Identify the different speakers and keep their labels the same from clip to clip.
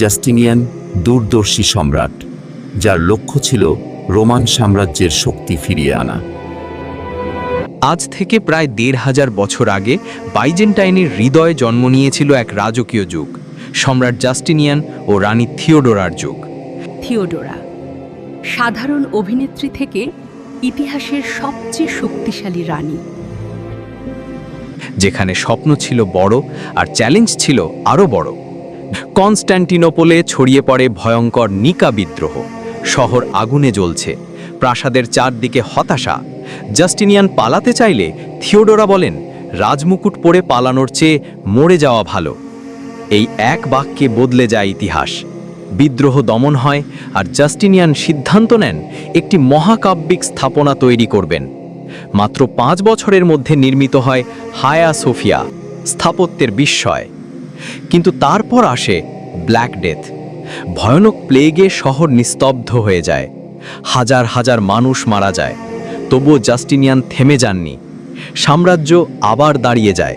Speaker 1: Justinian দূরদর্শী সম্রাট যার লক্ষ্য ছিল রোমান সাম্রাজ্যের শক্তি ফিরিয়ে আনা।
Speaker 2: আজ থেকে প্রায় দেড় হাজার বছর আগে বাইজেন্টাইনের হৃদয়ে জন্ম নিয়েছিল এক রাজকীয় যুগ সম্রাট জাস্টিনিয়ান ও রানী থিওডোরার যুগ।
Speaker 3: থিওডোরা সাধারণ অভিনেত্রী থেকে ইতিহাসের সবচেয়ে শক্তিশালী রানী।
Speaker 2: যেখানে স্বপ্ন ছিল বড় আর চ্যালেঞ্জ ছিল আরও বড়। কনস্ট্যান্টিনোপোলে ছড়িয়ে পড়ে ভয়ঙ্কর নিকা বিদ্রোহ। শহর আগুনে জ্বলছে। প্রাসাদের চারদিকে হতাশা। জাস্টিনিয়ান পালাতে চাইলে থিওডোরা বলেন, রাজমুকুট পরে পালানোর চেয়ে মরে যাওয়া ভালো। এই এক বাক্যে বদলে যায় ইতিহাস। বিদ্রোহ দমন হয় আর জাস্টিনিয়ান সিদ্ধান্ত নেন, একটি মহাকাব্যিক স্থাপনা তৈরি করবেন। মাত্র পাঁচ বছরের মধ্যে নির্মিত হয় হায়া সোফিয়া, স্থাপত্যের বিস্ময়। কিন্তু তারপর আসে ব্ল্যাক ডেথ ভয়ানক প্লেগে শহর নিস্তব্ধ হয়ে যায়। হাজার হাজার মানুষ মারা যায়। তবুও জাস্টিনিয়ান থেমে যাননি। সাম্রাজ্য আবার দাঁড়িয়ে যায়।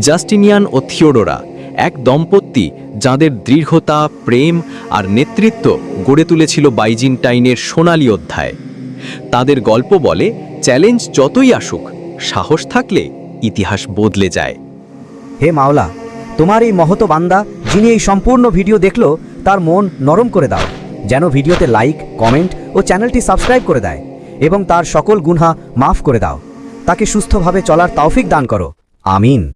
Speaker 2: জাস্টিনিয়ান ও থিওডোরা এক দম্পতি যাদের দৃঢ়তা, প্রেম আর নেতৃত্ব গড়ে তুলেছিল বাইজিনটাইনের সোনালী অধ্যায়। তাদের গল্প বলে, চ্যালেঞ্জ যতই আসুক, সাহস থাকলে ইতিহাস বদলে যায়।
Speaker 4: হে মাওলা তোমার এই মহত বান্দা, যিনি এই সম্পূর্ণ ভিডিও দেখল, তার মন নরম করে দাও। যেন ভিডিওতে লাইক, কমেন্ট ও চ্যানেলটি সাবস্ক্রাইব করে দেয় এবং তার সকল গুনহা মাফ করে দাও। তাকে সুস্থভাবে চলার তৌফিক দান করো। আমিন।